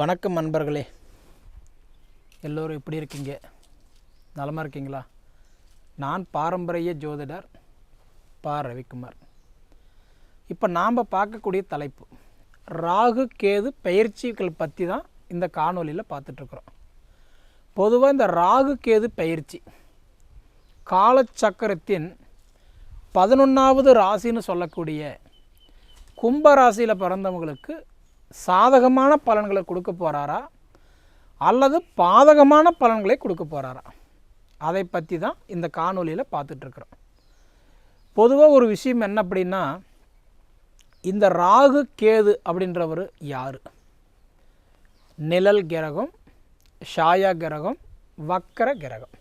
வணக்கம் நண்பர்களே. எல்லோரும் எப்படி இருக்கீங்க? நலமாக இருக்கீங்களா? நான் பாரம்பரிய ஜோதிடர் பா. ரவிக்குமார். இப்போ நாம் பார்க்கக்கூடிய தலைப்பு ராகு கேது பயிற்சிகள் பற்றி தான் இந்த காணொலியில் பார்த்துட்ருக்குறோம். பொதுவாக இந்த ராகு கேது பயிற்சி காலச்சக்கரத்தின் பதினொன்றாவது ராசின்னு சொல்லக்கூடிய கும்ப ராசியில் பிறந்தவங்களுக்கு சாதகமான பலன்களை கொடுக்க போகிறாரா அல்லது பாதகமான பலன்களை கொடுக்க போகிறாரா அதை பற்றி தான் இந்த காணொலியில் பார்த்துட்ருக்குறோம் பொதுவாக ஒரு விஷயம் என்ன அப்படின்னா இந்த ராகு கேது அப்படின்றவர் யார்? நிழல் கிரகம் ஷாயா கிரகம் வக்கர கிரகம்.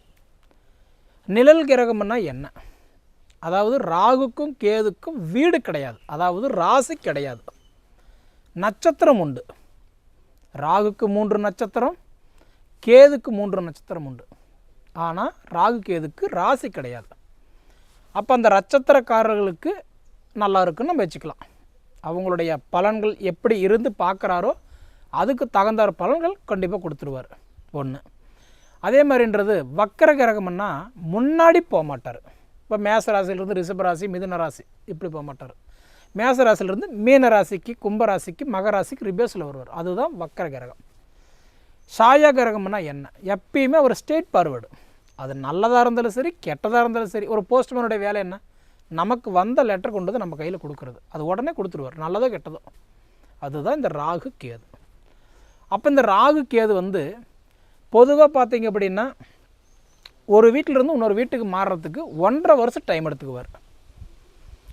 நிழல் கிரகம்னா என்ன? அதாவது ராகுக்கும் கேதுக்கும் வீடு கிடையாது. அதாவது ராசி கிடையாது. நட்சத்திரம் உண்டு. ராகுக்கு மூன்று நட்சத்திரம் கேதுக்கு மூன்று நட்சத்திரம் உண்டு. ஆனால் ராகு கேதுக்கு ராசி கிடையாது. அப்போ அந்த நட்சத்திரக்காரர்களுக்கு நல்லா இருக்குன்னு நம்ம வச்சுக்கலாம். அவங்களுடைய பலன்கள் எப்படி இருந்து பார்க்குறாரோ அதுக்கு தகுந்தார் பலன்கள் கண்டிப்பாக கொடுத்துருவார். ஒன்று அதே மாதிரின்றது வக்கர கிரகம்னா முன்னாடி போக மாட்டார் இப்போ மேச ராசியிலிருந்து ரிஷப ராசி மிதுன ராசி இப்படி போக மாட்டார் மேசராசிலிருந்து மீனராசிக்கு கும்பராசிக்கு மகராசிக்கு ரிபேஸில் வருவார் அதுதான் வக்கர கிரகம். சாயா கிரகம்னா என்ன? எப்பயுமே ஒரு ஸ்டேட் பார்வேர்டு. அது நல்லதாக இருந்தாலும் சரி கெட்டதாக இருந்தாலும் சரி ஒரு போஸ்ட்மேனுடைய வேலை என்ன? நமக்கு வந்த லெட்டர் கொண்டு வந்து நம்ம கையில் கொடுக்குறது. அது உடனே கொடுத்துருவார். நல்லதோ கெட்டதோ. அதுதான் இந்த ராகு கேது. அப்போ இந்த ராகு கேது வந்து பொதுவாக பார்த்தீங்க அப்படின்னா ஒரு வீட்டிலேருந்து இன்னொரு வீட்டுக்கு மாறுறதுக்கு ஒன்றரை வருஷம் டைம் எடுத்துக்குவார்.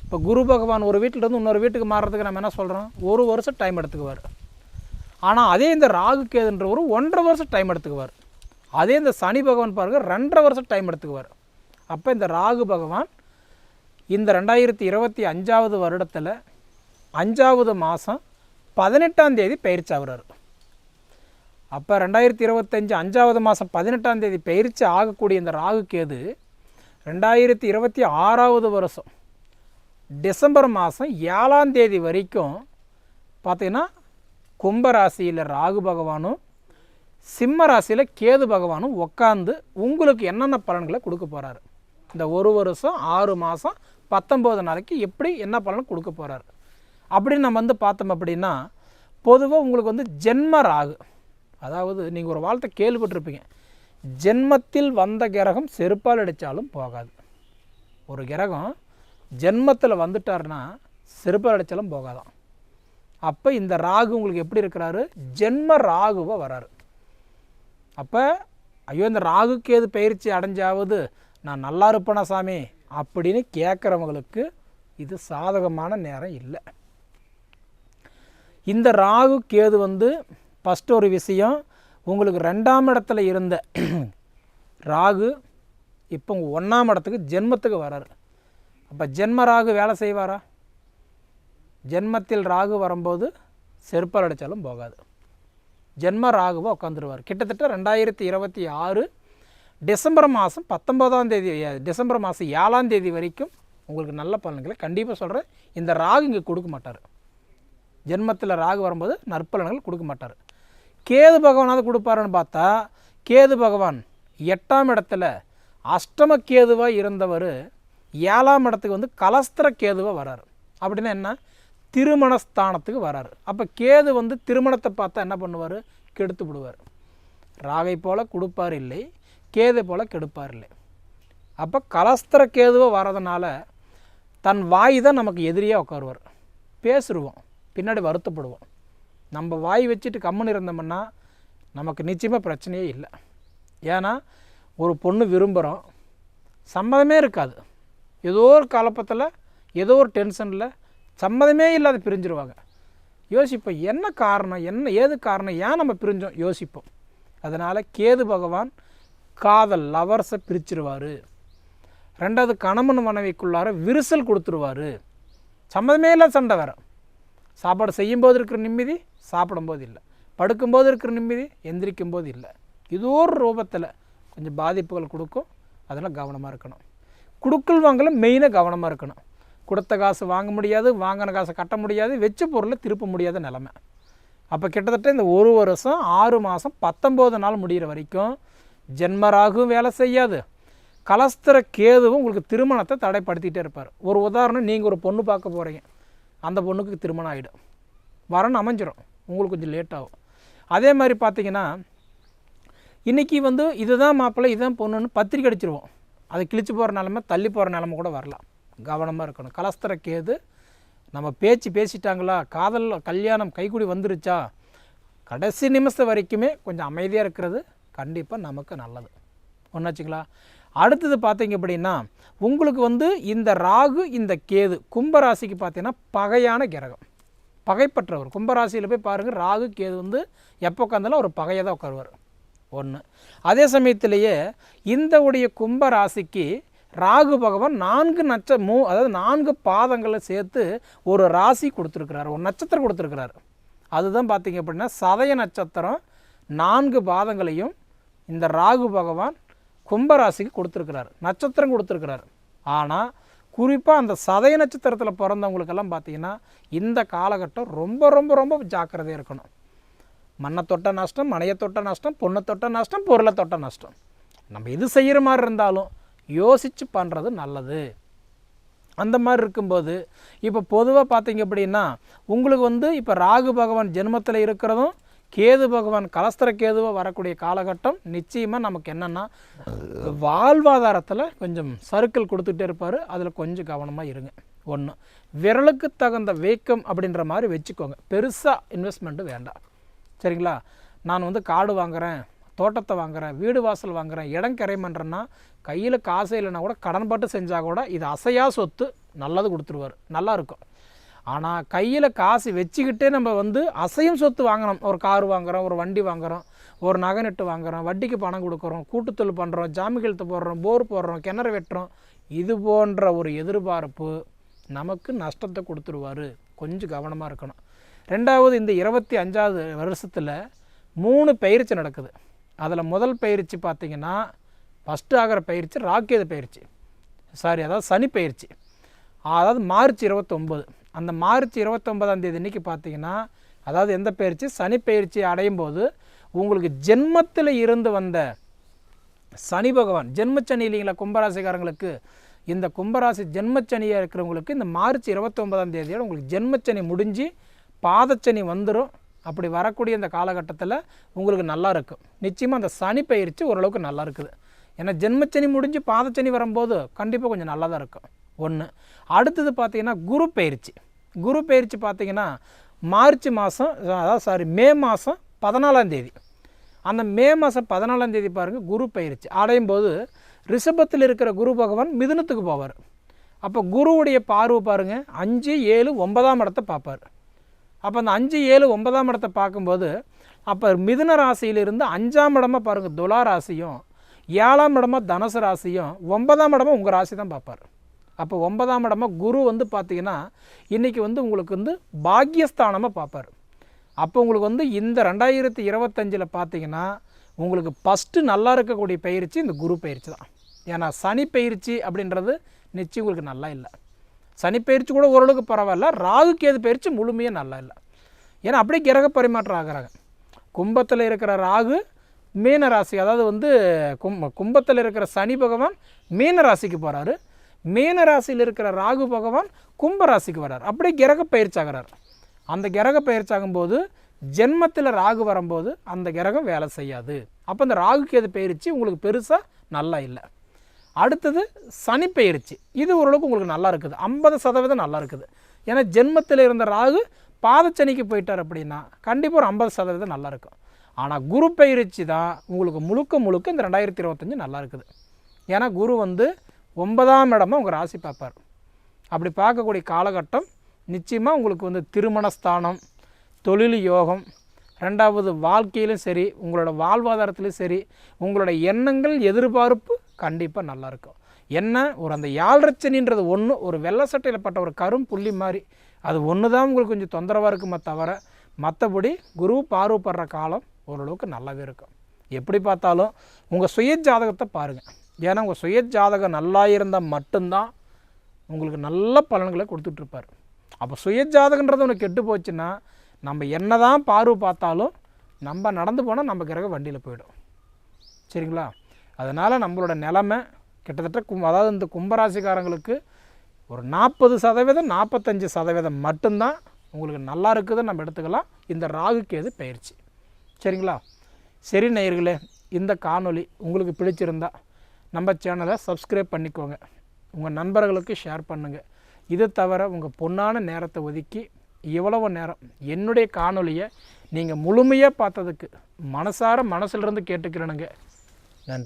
இப்போ குரு பகவான் ஒரு வீட்டிலேருந்து இன்னொரு வீட்டுக்கு மாறுறதுக்கு நம்ம என்ன சொல்கிறோம் ஒரு வருஷம் டைம் எடுத்துக்குவார். ஆனால் அதே இந்த ராகு கேதுன்றவர் ஒன்றரை வருஷம் டைம் எடுத்துக்குவார். அதே இந்த சனி பகவான் பாருங்கள் ரெண்டரை வருஷம் டைம் எடுத்துக்குவார். அப்போ இந்த ராகு பகவான் இந்த ரெண்டாயிரத்தி இருபத்தி அஞ்சாவது வருடத்தில் அஞ்சாவது மாதம் பதினெட்டாம் தேதி பயிற்சி ஆகுறாரு. அப்போ ரெண்டாயிரத்தி இருபத்தஞ்சி அஞ்சாவது மாதம் பதினெட்டாம் தேதி பயிற்சி ஆகக்கூடிய இந்த ராகு கேது ரெண்டாயிரத்தி இருபத்தி ஆறாவது வருஷம் டிசம்பர் மாதம் ஏழாம் தேதி வரைக்கும் பார்த்தீங்கன்னா கும்பராசியில் ராகு பகவானும் சிம்ம ராசியில் கேது பகவானும் உட்காந்து உங்களுக்கு என்னென்ன பலன்களை கொடுக்க போகிறாரு இந்த ஒரு வருஷம் ஆறு மாதம் பத்தொம்போது நாளைக்கு எப்படி என்ன பலன் கொடுக்க போகிறாரு அப்படின்னு நம்ம வந்து பார்த்தோம் அப்படின்னா பொதுவாக உங்களுக்கு வந்து ஜென்ம ராகு. அதாவது நீங்கள் ஒரு வாழ்த்தை கேள்விப்பட்டிருப்பீங்க. ஜென்மத்தில் வந்த கிரகம் செருப்பால் அடித்தாலும் போகாது. ஒரு கிரகம் ஜென்மத்தில் வந்துட்டாருன்னா செருப்பால் போகாதான். அப்போ இந்த ராகு உங்களுக்கு எப்படி இருக்கிறாரு? ஜென்ம ராகுவாக வராரு. அப்போ ஐயோ இந்த ராகு கேது பயிற்சி அடைஞ்சாவது நான் நல்லா இருப்பேனா சாமி? அப்படின்னு கேட்குறவங்களுக்கு இது சாதகமான நேரம் இல்லை. இந்த ராகு கேது வந்து ஃபஸ்ட்டு ஒரு விஷயம் உங்களுக்கு ரெண்டாம் இடத்துல இருந்த ராகு இப்போ உங்கள் ஒன்றாம் இடத்துக்கு ஜென்மத்துக்கு வராரு. அப்போ ஜென்ம ராகு வேலை செய்வாரா? ஜென்மத்தில் ராகு வரும்போது செருப்பால் அடித்தாலும் போகாது. ஜென்ம ராகுவாக உட்காந்துருவார் கிட்டத்தட்ட ரெண்டாயிரத்தி இருபத்தி ஆறு டிசம்பர் மாதம் பத்தொம்போதாம் தேதி டிசம்பர் மாதம் ஏழாம் தேதி வரைக்கும் உங்களுக்கு நல்ல பலன்களை கண்டிப்பாக சொல்கிறேன் இந்த ராகு இங்கே கொடுக்க மாட்டார். ஜென்மத்தில் ராகு வரும்போது நற்பலன்கள் கொடுக்க மாட்டார். கேது பகவானாவது கொடுப்பாருன்னு பார்த்தா கேது பகவான் எட்டாம் இடத்துல அஷ்டம கேதுவாக இருந்தவர் ஏழாம் இடத்துக்கு வந்து கலஸ்திர கேதுவாக வராரு. அப்படின்னா என்ன? திருமணஸ்தானத்துக்கு வராரு. அப்போ கேது வந்து திருமணத்தை பார்த்தா என்ன பண்ணுவார்? கெடுத்து விடுவார். ராகை போல் கொடுப்பார் இல்லை கேதை போல் கெடுப்பார் இல்லை. அப்போ கலஸ்திர கேதுவாக வர்றதுனால தன் வாய் தான் நமக்கு எதிரியாக உட்காருவார். பேசுருவோம் பின்னாடி வருத்தப்படுவோம். நம்ம வாய் வச்சுட்டு கம்முன்னு இருந்தோம்னா நமக்கு நிச்சயமாக பிரச்சனையே இல்லை. ஏன்னா ஒரு பொண்ணு விரும்புகிறோம் சம்மதமே இருக்காது. ஏதோ ஒரு கலப்பத்தில் ஏதோ ஒரு டென்ஷனில் சம்மதமே இல்லாத பிரிஞ்சிருவாங்க. யோசிப்போம் என்ன காரணம் என்ன ஏது காரணம் ஏன் நம்ம பிரிஞ்சோம்? யோசிப்போம். அதனால் கேது பகவான் காதல் லவர்ஸை பிரிச்சிருவார். ரெண்டாவது கணவன் மனைவிக்குள்ளார விரிசல் கொடுத்துருவார். சம்மதமே இல்லை சண்டை வேறு. சாப்பாடு செய்யும்போது இருக்கிற நிம்மதி சாப்பிடும்போது இல்லை. படுக்கும்போது இருக்கிற நிம்மதி எந்திரிக்கும் போது இல்லை. ஏதோ ஒரு ரூபத்தில் கொஞ்சம் பாதிப்புகள் கொடுக்கும். அதெல்லாம் கவனமாக இருக்கணும். குடுக்கல் வாங்கல மெயினாக கவனமாக இருக்கணும். கொடுத்த காசு வாங்க முடியாது வாங்கின காசை கட்ட முடியாது வெச்ச பொருளை திருப்ப முடியாத நிலமை. அப்போ கிட்டத்தட்ட இந்த ஒரு வருஷம் ஆறு மாதம் பத்தொம்போது நாள் முடிகிற வரைக்கும் ஜென்மராகும் வேலை செய்யாது. கலஸ்திர கேதுவும் உங்களுக்கு திருமணத்தை தடைப்படுத்திகிட்டே இருப்பார். ஒரு உதாரணம் நீங்கள் ஒரு பொண்ணு பார்க்க போகிறீங்க அந்த பொண்ணுக்கு திருமணம் ஆகிடும் வரணும் அமைஞ்சிரும். உங்களுக்கு கொஞ்சம் லேட் ஆகும். அதே மாதிரி பார்த்தீங்கன்னா இன்றைக்கி வந்து இதுதான் மாப்பிள்ளை இதுதான் பொண்ணுன்னு பத்திரிக்கை அடிச்சிருவோம். அதை கிழிச்சு போகிற நிலமை தள்ளி போகிற நிலமை கூட வரலாம். கவனமாக இருக்கணும். கலஸ்தர கேது நம்ம பேச்சு பேசிட்டாங்களா? காதல் கல்யாணம் கைக்குடி வந்துருச்சா? கடைசி நிமிஷம் வரைக்குமே கொஞ்சம் அமைதியாக இருக்கிறது கண்டிப்பாக நமக்கு நல்லது. ஒன்றாச்சுங்களா அடுத்தது பார்த்தீங்க அப்படின்னா உங்களுக்கு வந்து இந்த ராகு இந்த கேது கும்பராசிக்கு பார்த்தீங்கன்னா பகையான கிரகம். பகைப்பற்றவர். கும்பராசியில் போய் பாருங்கள் ராகு கேது வந்து எப்போ உட்காந்தாலும் ஒரு பகையை தான் உட்காருவார். ஒன்று. அதே சமயத்திலேயே இந்த உடைய கும்பராசிக்கு ராகு பகவான் நான்கு நட்ச மூ அதாவது நான்கு பாதங்களை சேர்த்து ஒரு ராசி கொடுத்துருக்கிறார். ஒரு நட்சத்திரம் கொடுத்துருக்கிறார். அதுதான் பார்த்தீங்க அப்படின்னா சதய நட்சத்திரம் நான்கு பாதங்களையும் இந்த ராகு பகவான் கும்பராசிக்கு கொடுத்துருக்கிறார். நட்சத்திரம் கொடுத்துருக்கிறார். ஆனால் குறிப்பாக அந்த சதய நட்சத்திரத்தில் பிறந்தவங்களுக்கெல்லாம் பார்த்திங்கன்னா இந்த காலகட்டம் ரொம்ப ரொம்ப ரொம்ப ஜாக்கிரதையாக இருக்கணும். மண்ணை தொட்ட நஷ்டம் மனையை தொட்ட நஷ்டம் பொண்ணை தொட்ட நஷ்டம் பொருளை தொட்ட நஷ்டம். நம்ம எது செய்கிற மாதிரி இருந்தாலும் யோசித்து பண்ணுறது நல்லது. அந்த மாதிரி இருக்கும்போது இப்போ பொதுவாக பார்த்தீங்க அப்படின்னா உங்களுக்கு வந்து இப்போ ராகு பகவான் ஜென்மத்தில் இருக்கிறதும் கேது பகவான் கலஸ்தர கேதுவாக வரக்கூடிய காலகட்டம் நிச்சயமாக நமக்கு என்னென்னா வாழ்வாதாரத்தில் கொஞ்சம் சருக்கள் கொடுத்துட்டே இருப்பார். அதில் கொஞ்சம் கவனமாக இருங்க. ஒன்று விரலுக்கு தகுந்த வேக்கம் அப்படின்ற மாதிரி வச்சுக்கோங்க. பெருசாக இன்வெஸ்ட்மெண்ட்டு வேண்டாம். சரிங்களா? நான் வந்து காடு வாங்குறேன் தோட்டத்தை வாங்குகிறேன் வீடு வாசல் வாங்குறேன் இடம் கிரை பண்ணுறேன்னா கையில் காசு இல்லைன்னா கூட கடன்பட்டு செஞ்சால் கூட இது அசையா சொத்து நல்லது கொடுத்துருவார். நல்லா இருக்கும். ஆனால் கையில் காசு வச்சுக்கிட்டே நம்ம வந்து அசையும் சொத்து வாங்கணும். ஒரு கார் வாங்குறோம் ஒரு வண்டி வாங்குகிறோம் ஒரு நகை நட்டு வாங்குறோம் வட்டிக்கு பணம் கொடுக்குறோம் கூட்டுத்தொழில் பண்ணுறோம் ஜாமி கழுத்து போடுறோம் போர் போடுறோம் கிணறு வெட்டுறோம். இது போன்ற ஒரு எதிர்பார்ப்பு நமக்கு நஷ்டத்தை கொடுத்துருவார். கொஞ்சம் கவனமாக இருக்கணும். ரெண்டாவது இந்த இருபத்தி அஞ்சாவது வருஷத்தில் மூணு பயிற்சி நடக்குது. அதில் முதல் பயிற்சி பார்த்தீங்கன்னா ஃபஸ்ட்டு ஆகிற பயிற்சி ராக்கேது பயிற்சி. சாரி அதாவது சனி பயிற்சி. அதாவது மார்ச் இருபத்தொம்போது. அந்த மார்ச் இருபத்தொம்பதாம் தேதி இன்றைக்கி பார்த்தீங்கன்னா அதாவது எந்த பயிற்சி? சனி பயிற்சி அடையும் போது உங்களுக்கு ஜென்மத்தில் இருந்து வந்த சனி பகவான் ஜென்மச்சனி இல்லைங்களா கும்பராசிக்காரங்களுக்கு? இந்த கும்பராசி ஜென்மச்சனியாக இருக்கிறவங்களுக்கு இந்த மார்ச் இருபத்தொம்பதாம் தேதியோட உங்களுக்கு ஜென்மச்சனி முடிஞ்சு பாதச்சனி வந்துடும் அப்படி வரக்கூடிய இந்த காலகட்டத்தில் உங்களுக்கு நல்லா இருக்கும். நிச்சயமாக அந்த சனி பயிற்சி ஓரளவுக்கு நல்லா இருக்குது. ஏன்னா ஜென்மச்சனி முடிஞ்சு பாதச்சனி வரும்போது கண்டிப்பாக கொஞ்சம் நல்லா தான் இருக்கும். ஒன்று அடுத்தது பார்த்திங்கன்னா குரு பயிற்சி. குரு பயிற்சி பார்த்தீங்கன்னா மார்ச் மாதம் அதாவது சாரி மே மாதம் பதினாலாம் தேதி. அந்த மே மாதம் பதினாலாம் தேதி பாருங்கள் குரு பயிற்சி. அடையும் போது ரிஷபத்தில் இருக்கிற குரு பகவான் மிதுனத்துக்கு போவார். அப்போ குருவுடைய பார்வை பாருங்கள் அஞ்சு ஏழு ஒன்பதாம் இடத்தை பார்ப்பார். அப்போ அந்த அஞ்சு ஏழு ஒன்பதாம் இடத்தை பார்க்கும்போது அப்போ மிதுன ராசியிலிருந்து அஞ்சாம் இடமா பாருங்கள் துலா ராசியும் ஏழாம் இடமா தனுசு ராசியும் ஒன்பதாம் இடமா உங்கள் ராசி தான் பார்ப்பார். அப்போ ஒன்பதாம் இடமா குரு வந்து பார்த்தீங்கன்னா இன்றைக்கி வந்து உங்களுக்கு வந்து பாக்கியஸ்தானமாக பார்ப்பார். அப்போ உங்களுக்கு வந்து இந்த ரெண்டாயிரத்தி இருபத்தஞ்சில் பார்த்தீங்கன்னா உங்களுக்கு ஃபஸ்ட்டு நல்லா இருக்கக்கூடிய பயிற்சி இந்த குரு பயிற்சி தான். ஏன்னா சனி பயிற்சி அப்படின்றது நிச்சயம் உங்களுக்கு நல்லா இல்லை. சனி பயிற்சி கூட ஓரளவுக்கு பரவாயில்ல. ராகு கேது பயிற்சி முழுமையாக நல்லா இல்லை. ஏன்னா அப்படியே கிரக பரிமாற்றம் ஆகிறாங்க. கும்பத்தில் இருக்கிற ராகு மீன ராசி அதாவது வந்து கும் கும்பத்தில் இருக்கிற சனி பகவான் மீன ராசிக்கு போகிறாரு மீன ராசியில் இருக்கிற ராகு பகவான் கும்ப ராசிக்கு வர்றார். அப்படியே கிரக பயிற்சாகிறார் அந்த கிரக பயிற்சி ஆகும்போது ஜென்மத்தில் ராகு வரும்போது அந்த கிரகம் வேலை செய்யாது. அப்போ அந்த ராகு கேது பயிற்சி உங்களுக்கு பெருசாக நல்லா இல்லை. அடுத்தது சனி பயிற்சி இது ஓரளவுக்கு உங்களுக்கு நல்லா இருக்குது. ஐம்பது சதவீதம் நல்லா இருக்குது. ஏன்னா ஜென்மத்தில் இருந்த ராகு பாதச்சனிக்கு போயிட்டார் அப்படின்னா கண்டிப்பாக ஒரு ஐம்பது சதவீதம் நல்லா இருக்கும். ஆனால் குரு பயிற்சி தான் உங்களுக்கு முழுக்க முழுக்க இந்த ரெண்டாயிரத்தி இருபத்தஞ்சி நல்லா இருக்குது. ஏன்னா குரு வந்து ஒன்பதாம் இடமா உங்கள் ராசி பார்ப்பார். அப்படி பார்க்கக்கூடிய காலகட்டம் நிச்சயமாக உங்களுக்கு வந்து திருமணஸ்தானம் தொழில் யோகம் ரெண்டாவது வாழ்க்கையிலும் சரி உங்களோட வாழ்வாதாரத்திலும் சரி உங்களோட எண்ணங்கள் எதிர்பார்ப்பு கண்டிப்பாக நல்லாயிருக்கும். என்ன? ஒரு அந்த யாழ்ரச்சனின்றது ஒன்று ஒரு வெள்ளை சட்டையில் பட்ட ஒரு கரும் புள்ளி மாதிரி அது ஒன்று தான் உங்களுக்கு கொஞ்சம் தொந்தரவாக இருக்குமே தவிர மற்றபடி குரு பார்வைப்படுற காலம் ஓரளவுக்கு நல்லாவே இருக்கும். எப்படி பார்த்தாலும் உங்கள் சுய ஜாதகத்தை பாருங்கள் ஏன்னா உங்கள் சுய ஜாதகம் நல்லா இருந்தால் மட்டும்தான் உங்களுக்கு நல்ல பலன்களை கொடுத்துட்ருப்பார். அப்போ சுய ஜாதகன்றது உனக்கு கெட்டு போச்சுன்னா நம்ம என்ன தான் பார்வை பார்த்தாலும் நம்ம நடந்து போனால் நம்ம கிரக வண்டியில் போயிடும். சரிங்களா? அதனால் நம்மளோட நிலமை கிட்டத்தட்ட கும் அதாவது இந்த கும்பராசிக்காரங்களுக்கு ஒரு நாற்பது சதவீதம் நாற்பத்தஞ்சு சதவீதம் மட்டும்தான் உங்களுக்கு நல்லா இருக்குதுன்னு நம்ம எடுத்துக்கலாம். இந்த ராகுக்கு எது பயிற்சி. சரிங்களா? சரி நேயர்களே இந்த காணொலி உங்களுக்கு பிடிச்சிருந்தா நம்ம சேனலை சப்ஸ்கிரைப் பண்ணிக்கோங்க. உங்கள் நண்பர்களுக்கு ஷேர் பண்ணுங்கள் இது தவிர உங்கள் பொன்னான நேரத்தை ஒதுக்கி இவ்வளவு நேரம் என்னுடைய காணொலியை நீங்கள் முழுமையாக பார்த்ததுக்கு மனசார மனசுலேருந்து கேட்டுக்கிறேனுங்க.